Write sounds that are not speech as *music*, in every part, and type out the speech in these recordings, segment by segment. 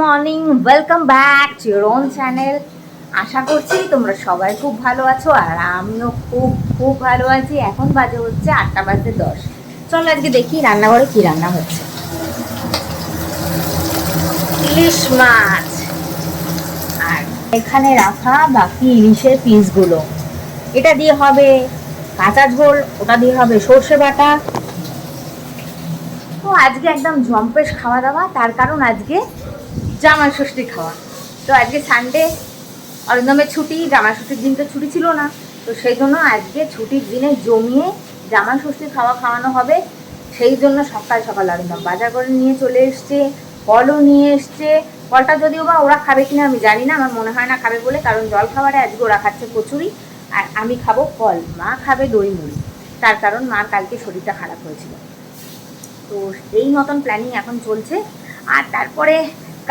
Morning welcome back to your own channel আশা করছি তোমরা সবাই খুব ভালো আছো আর আমিও খুব খুব ভালো আছি। এখন বাজে হচ্ছে আটটা বাজতে দশ। চলো আজকে দেখি রান্নাঘরে কি রান্না হচ্ছে। ইলিশ মাছ। আর এখানে রাখা বাকি ইলিশের পিসগুলো। এটা দিয়ে হবে কাঁচা ঝোল, ওটা দিয়ে হবে সর্ষে বাটা। তো আজকে একদম জম্পেশ খাওয়া দাওয়া, তার কারণ আজকে জামাই ষষ্ঠী খাওয়া। তো আজকে সানডে অরিন্দমের ছুটি, জামাই ষষ্ঠীর দিন তো ছুটি ছিল না। তো সেই জন্য আজকে ছুটির দিনে জমিয়ে জামাই ষষ্ঠীর খাওয়া খাওয়ানো হবে। সেই জন্য সকাল সকাল অরিন্দম বাজার করে নিয়ে চলে এসছে, ফলও নিয়ে এসছে। ফলটা যদিও বা ওরা খাবে কিনা আমি জানি না, আমার মনে হয় না খাবে বলে, কারণ জল খাবারে আজকে ওরা খাচ্ছে কচুরি। আর আমি খাব ফল, মা খাবে দই মুড়ি। তার কারণ মার কালকে শরীরটা খারাপ হয়েছিল। তো এই মতন প্ল্যানিং এখন চলছে। আর তারপরে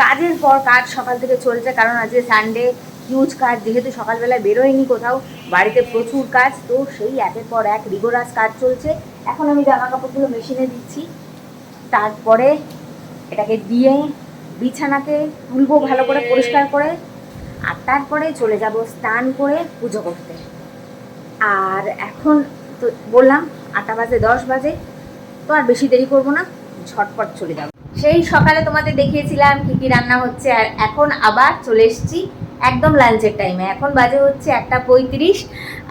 কাজের পর কাজ সকাল থেকে চলছে, কারণ আজকে সানডে হিউজ কাজ, যেহেতু সকালবেলায় বেরোয়নি কোথাও, বাড়িতে প্রচুর কাজ, তো সেই একের পর এক রিগোরাস কাজ চলছে। এখন আমি জামা কাপড়গুলো মেশিনে দিচ্ছি, তারপরে এটাকে দিয়ে বিছানাতে তুলবো ভালো করে, পরিষ্কার করে, আর তারপরে চলে যাব স্নান করে পুজো করতে। আর এখন তো বললাম আটটা বাজে, দশ বাজে, তো আর বেশি দেরি করব না, ঝটপট চলে যাব। সেই সকালে তোমাদের দেখিয়েছিলাম কি কি রান্না হচ্ছে, আর এখন আবার চলে এসেছি একদম লাঞ্চের টাইমে এখন বাজে হচ্ছে একটা পঁয়ত্রিশ,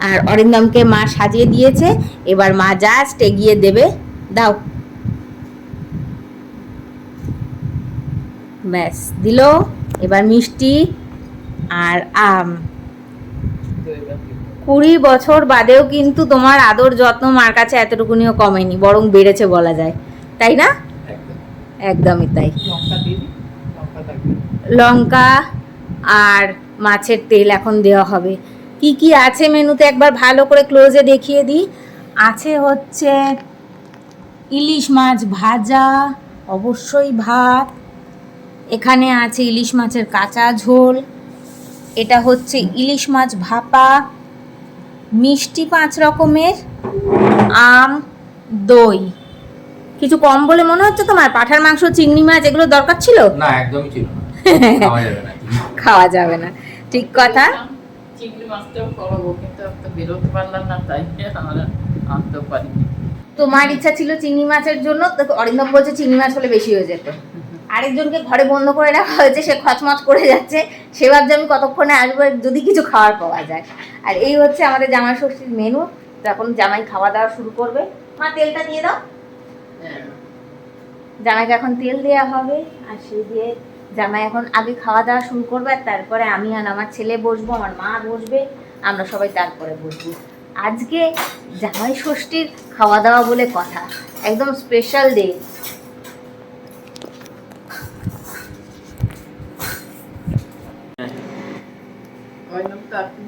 আর অরিন্দমকে মা সাজিয়ে দিয়েছে। এবার মা জাস্ট এগিয়ে দেবে। দাও। ব্যাস, দিল। এবার মিষ্টি আর আম। কুড়ি বছর বাদেও কিন্তু তোমার আদর যত্ন মার কাছে এতটুকুনিও কমেনি, বরং বেড়েছে বলা যায়। তাই না? একদমই তাই। লঙ্কা আর মাছের তেল এখন দেওয়া হবে। কি কি আছে মেনুতে একবার ভালো করে ক্লোজে দেখিয়ে দিই। আছে হচ্ছে ইলিশ মাছ ভাজা অবশ্যই ভাত। এখানে আছে ইলিশ মাছের কাঁচা ঝোল। এটা হচ্ছে ইলিশ মাছ ভাপা মিষ্টি পাঁচ রকমের আম দই। কিছু কম বলে মনে হচ্ছে তোমার? পাঠার মাংস চিংড়ি মাছ এগুলো দরকার ছিল? না একদমই ছিল না। খাওয়া যাবে না *laughs* খাওয়া যাবে না। ঠিক কথা। চিংড়ি মাছটাও করব কিন্তু একটা বেরোতে পারলাম না তাই আমরা আনতেও পারিনি। তোমার ইচ্ছা ছিল চিংড়ি মাছের জন্য তো অরিন্দম বলছে চিংড়ি মাছ হলে বেশি হয়ে যেত। আরেকজনকে ঘরে বন্ধ করে রাখা হয়েছে সে খচমচ করে যাচ্ছে। সে ভাবছে আমি কতক্ষণে আসব যদি কিছু খাওয়ার পাওয়া যায়। আর এই হচ্ছে আমাদের জামাই ষষ্ঠীর মেনু তো এখন জামাই খাওয়া দাওয়া শুরু করবে। মা তেলটা দিয়ে দাও। জামাইকে এখন তেল দেওয়া হবে আর সেই দিয়ে জামাই এখন আগে খাওয়া দাওয়া শুরু করবে আর তারপরে আমি আর আমার ছেলে বসবো আমার মা বসবে আমরা সবাই তারপরে বসবো। আজকে জামাই ষষ্ঠীর খাওয়া দাওয়া বলে কথা একদম স্পেশাল ডে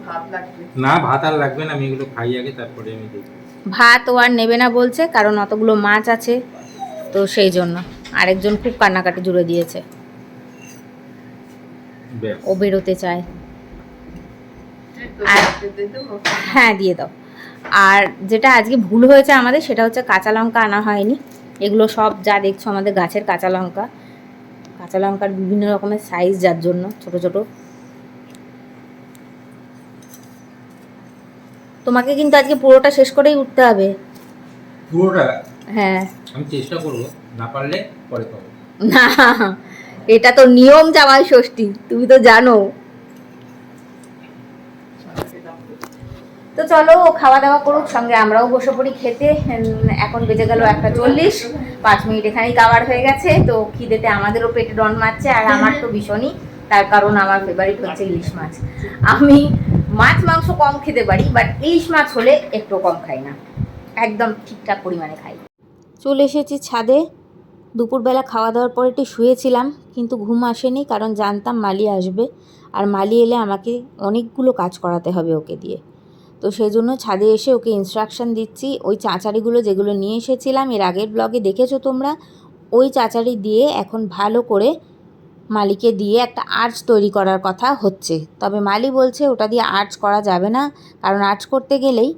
ভাত লাগবে? না ভাত আর লাগবে না আমি এগুলো খাই আগে তারপরে আমি দেখি ভাত ও আর নেবে না বলছে কারণ অতগুলো মাছ আছে তো সেই জন্য। আরেকজন খুব কান্নাকাটি জুড়ে দিয়েছে। ও বেরোতে চায়। আর-। হ্যাঁ দিয়ে দাও। আর যেটা আজকে ভুল হয়েছে আমাদের সেটা হচ্ছে কাঁচা লঙ্কা আনা হয়নি। এগুলো সব যা দেখছ আমাদের গাছের কাঁচা লঙ্কা। কাঁচা লঙ্কার বিভিন্ন রকমের সাইজ যার জন্য ছোট ছোট। তোমাকে কিন্তু আজকে পুরোটা শেষ করেই উঠতে হবে। পুরোটা? হ্যাঁ। আমি চেষ্টা করব না পারলে পরে খাব না এটা তো নিয়ম জামাই ষষ্ঠী তুমি তো জানো। তো চলো খাওয়া দাওয়া করুক সঙ্গে আমরাও বসে পড়ি খেতে। এখন বেজে গেল একটা চল্লিশ পাঁচ মিনিট এখানেই কাবার হয়ে গেছে। তো খিদেতে আমাদেরও পেটে ডন মারছে আর আমার তো ভীষণই তার কারণ আমার ফেভারিট হচ্ছে ইলিশ মাছ। আমি মাছ, মাংস কম খেতে পারি বাট ইলিশ মাছ হলে একটু কম খাই না। একদম ঠিকঠাক পরিমাণে খাই। চলে এসেছি ছাদে। দুপুরবেলা খাওয়া দাওয়ার পর একটু শুয়েছিলাম, কিন্তু ঘুম আসেনি, কারণ জানতাম মালি আসবে। আর মালি এলে আমাকে অনেকগুলো কাজ করাতে হবে ওকে দিয়ে। তো সেই জন্য ছাদে এসে ওকে ইনস্ট্রাকশন দিচ্ছি। ওই চাচারিগুলো যেগুলো নিয়ে এসেছিলাম, এর আগের ব্লগে দেখেছ তোমরা? ওই চাচারি দিয়ে এখন ভালো করে মালিকে দিয়ে একটা আর্চ তৈরি করার কথা হচ্ছে। তবে মালি বলছে, ওটা দিয়ে আর্চ করা যাবে না। কারণ আর্চ করতে গেলেই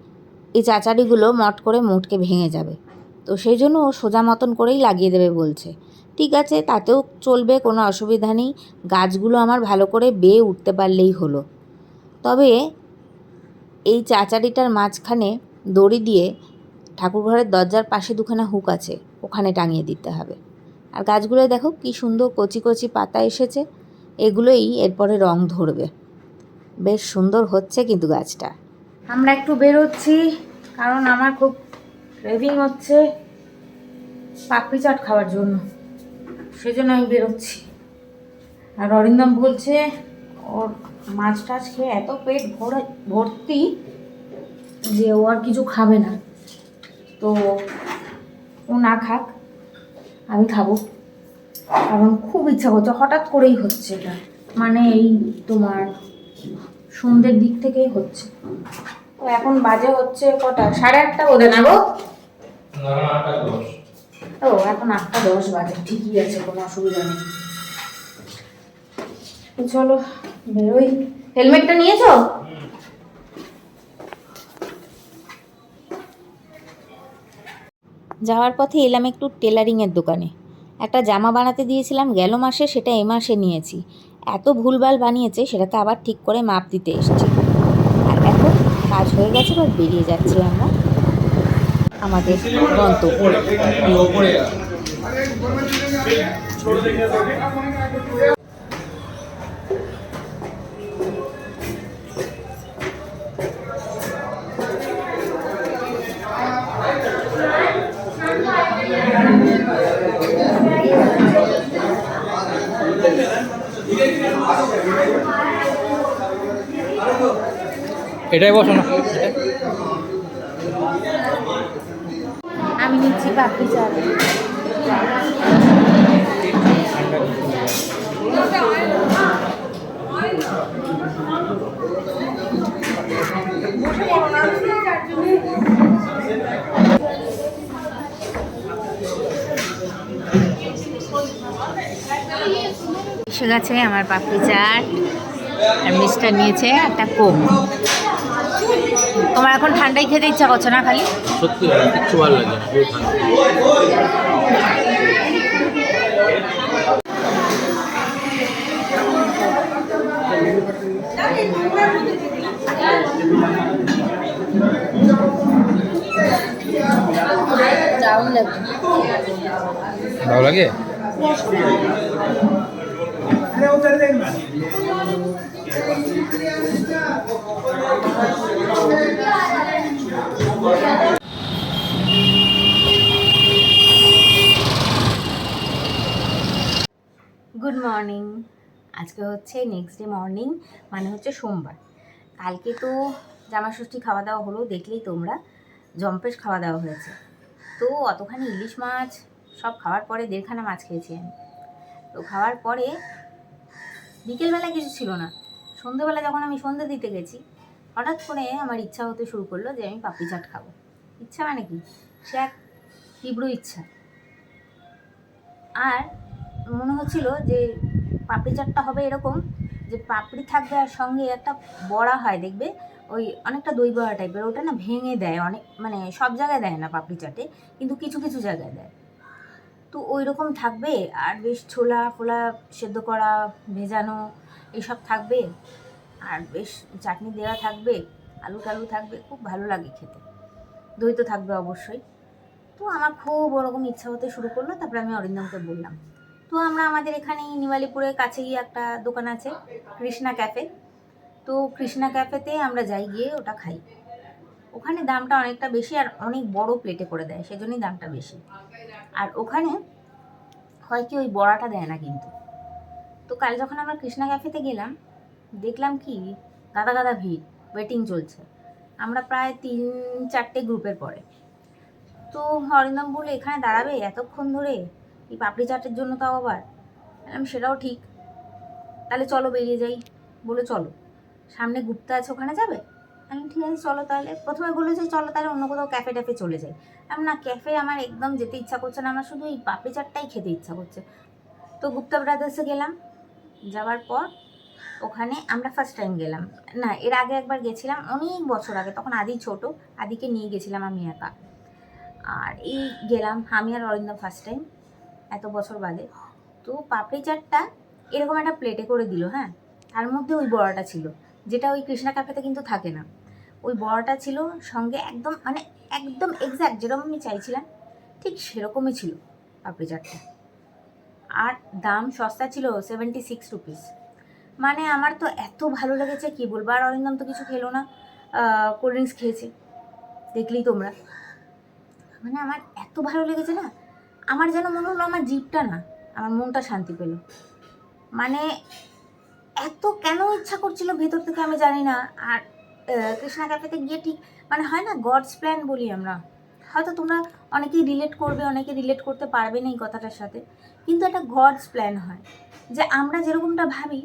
এই চাচারিগুলো মট করে মোটকে ভেঙে যাবে। তো সেই জন্য ও সোজা মতন করেই লাগিয়ে দেবে বলছে। ঠিক আছে, তাতেও চলবে, কোনো অসুবিধা নেই। গাছগুলো আমার ভালো করে বেয়ে উঠতে পারলেই হলো। তবে এই চাচারিটার মাঝখানে দড়ি দিয়ে ঠাকুরঘরের দরজার পাশে দুখানা হুক আছে। ওখানে টাঙিয়ে দিতে হবে। আর গাছগুলো দেখো কি সুন্দর কচি কচি পাতা এসেছে। এগুলোই এরপরে রং ধরবে। বেশ সুন্দর হচ্ছে কিন্তু গাছটা। আমরা একটু বেরোচ্ছি, কারণ আমার খুব ক্রেভিং হচ্ছে পাপড়ি চাট খাওয়ার জন্য। সেজন্য আমি বেরোচ্ছি। আর অরিন্দম বলছে, ওর মাছ টাছ খেয়ে এত পেট ভরে ভর্তি যে ও আর কিছু খাবে না। তো ও না খাক। আমি খাব। কারণ খুব ইচ্ছা করছে, হঠাৎ করেই হচ্ছে এটা। মানে এই তোমার সন্ধ্যের দিক থেকেই হচ্ছে। তো এখন বাজে হচ্ছে কটা? সাড়ে আটটা বোধে না গো? ও, এখন আটটা দশ বাজে। ঠিকই আছে, কোনো অসুবিধা নেই। চলো, বেরোই। হেলমেটটা নিয়েছো? যাওয়ার পথে এলাম একটু টেলারিংয়ের দোকানে। একটা জামা বানাতে দিয়েছিলাম, গেল মাসে সেটা এ মাসে নিয়েছি। এত ভুলভাল বানিয়েছে সেটাকে আবার ঠিক করে মাপ দিতে এসেছি। আর এখন কাজ হয়ে গেছে, এবার বেরিয়ে যাচ্ছি আমরা আমাদের গন্তব্য। এটাই বসো না। আমি নিচ্ছি পাপড়ি চাট এসে গেছে আমার পাপড়ি চাট আর মিস্টার নিয়েছে একটা কোক। তোমার এখন ঠান্ডাই খেতে ইচ্ছা করছে না খালি? সত্যি কিচ্ছু ভালো লাগে না ভালো লাগে গুড মর্নিং আজকে হচ্ছে নেক্সট ডে মর্নিং মানে হচ্ছে সোমবার। কালকে তো জামা ষষ্ঠী খাওয়া দাওয়া হলো, দেখলেই তোমরা। জম্পেশ খাওয়া দাওয়া হয়েছে। তো অতখানি ইলিশ মাছ, সব খাওয়ার পরে দেড়খানা মাছ খেয়েছি আমি। তো খাওয়ার পরে বিকেলবেলা কিছু ছিল না। সন্ধেবেলা যখন আমি সন্ধে দিতে গেছি, হঠাৎ করে আমার ইচ্ছা হতে শুরু করল যে আমি পাপড়ি চাট খাব। ইচ্ছা মানে কি? সে এক তীব্র ইচ্ছা। আর মনে হচ্ছিল যে পাপড়ি চাটটা হবে এরকম, যে পাপড়ি থাকবে আর সঙ্গে একটা বড়া হয়, দেখবে? ওই অনেকটা দই বড়া টাইপের ওটা না ভেঙে দেয় অনেক মানে সব জায়গায় দেয় না পাপড়ি চাটে কিন্তু কিছু কিছু জায়গায় দেয়। তো ওই রকম থাকবে, আর বেশ ছোলা ফোলা সেদ্ধ করা, ভেজানো এইসব থাকবে, আর বেশ চাটনি দেওয়া থাকবে, আলু টালু থাকবে, খুব ভালো লাগে খেতে। দই তো থাকবে অবশ্যই। তো আমার খুব ওরকম ইচ্ছা হতে শুরু করল, তারপরে আমি অরিন্দমকে বললাম। তো আমরা আমাদের এখানে নিমালিপুরের কাছে গিয়ে একটা দোকান আছে, কৃষ্ণা ক্যাফে। তো কৃষ্ণা ক্যাফেতে আমরা যাই গিয়ে ওটা খাই। ওখানে দামটা অনেকটা বেশি আর অনেক বড় প্লেটে করে দেয়, সেজন্যই দামটা বেশি। আর ওখানে হয় কি ওই বড়াটা দেয় না কিন্তু। তো কাল যখন আমরা কৃষ্ণা ক্যাফেতে গেলাম, দেখলাম কি গাদা গাদা ভিড় ওয়েটিং চলছে। আমরা প্রায় তিন, চারটে গ্রুপের পরে। তো অরিন্দম বলে এখানে দাঁড়াবে এতক্ষণ ধরে? এই পাপড়ি চাটের জন্য তাও আবার? সেটাও ঠিক। তাহলে চলো বেরিয়ে যাই। বলে চলো। সামনে গুপ্তা আছে, ওখানে যাবে? আমি ঠিক আছে, চলো তাহলে। প্রথমে বলল যে চলো তাহলে অন্য কোথাও ক্যাফে ট্যাফে চলে যাই। আমি না ক্যাফে আমার একদম যেতে ইচ্ছা করছে না। আমার শুধু এই পাপড়ি চাটটাই খেতে ইচ্ছা করছে। তো গুপ্তা ব্রাদার্সে গেলাম। যাওয়ার পর ওখানে আমরা ফার্স্ট টাইম গেলাম। না, এর আগে একবার গেছিলাম অনেক বছর আগে। তখন আদি ছোট। আদিকে নিয়ে গেছিলাম আমি একা। আর এই গেলাম, আমি আর অরিন্দম ফার্স্ট টাইম এত বছর বাদে। তো পাপড়ি চাটটা এরকম একটা প্লেটে করে দিল হ্যাঁ? তার মধ্যে ওই বড়াটা ছিল, যেটা ওই কৃষ্ণা ক্যাফেতে কিন্তু থাকে না। ওই বড়াটা ছিল সঙ্গে একদম মানে একদম এক্স্যাক্ট যেরকম আমি চাইছিলাম, ঠিক সেরকমই ছিল পাপড়ি চাটটা। আর দাম সস্তা ছিল সেভেন্টি সিক্স রুপিস মানে আমার তো এত ভালো লেগেছে, কি বলব? আর অরিন্দম তো কিছু খেলো না কোল্ড ড্রিঙ্কস খেয়েছে। দেখলেই তোমরা। মানে আমার এত ভালো লেগেছে না আমার যেন মনে হলো আমার জিভটা না, আমার মনটা শান্তি পেল। মানে এত কেন ইচ্ছা করছিল ভেতর থেকে আমি জানি না। আর কৃষ্ণা ক্যাফেতে গিয়ে ঠিক মানে হয় না গডস প্ল্যান বলি আমরা। হয়তো তোমরা অনেকেই রিলেট করবে, অনেকে রিলেট করতে পারবে না এই কথাটার সাথে। কিন্তু একটা গডস প্ল্যান হয় যে আমরা যেরকমটা ভাবি,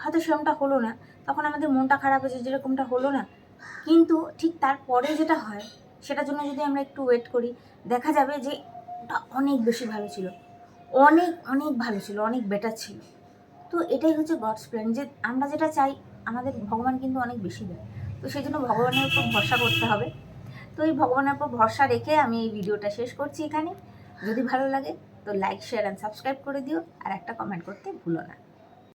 হয়তো সেরকমটা হলো না। তখন আমাদের মনটা খারাপ হয়েছে যেরকমটা হলো না। কিন্তু ঠিক তারপরে যেটা হয়, সেটার জন্য যদি আমরা একটু ওয়েট করি, দেখা যাবে যে ওটা অনেক বেশি ভালো ছিল। অনেক অনেক ভালো ছিল, অনেক বেটার ছিল। তো এটাই হচ্ছে গডস প্ল্যান যে আমরা যেটা চাই, আমাদের ভগবান কিন্তু অনেক বেশি দেয়। তো সেই জন্য ভগবানের উপর ভরসা করতে হবে। তো এই ভগবানের উপর ভরসা রেখে আমি এই ভিডিওটা শেষ করছি এখানে। যদি ভালো লাগে তো লাইক শেয়ার অ্যান্ড সাবস্ক্রাইব করে দিও। আর একটা কমেন্ট করতে ভুলো না।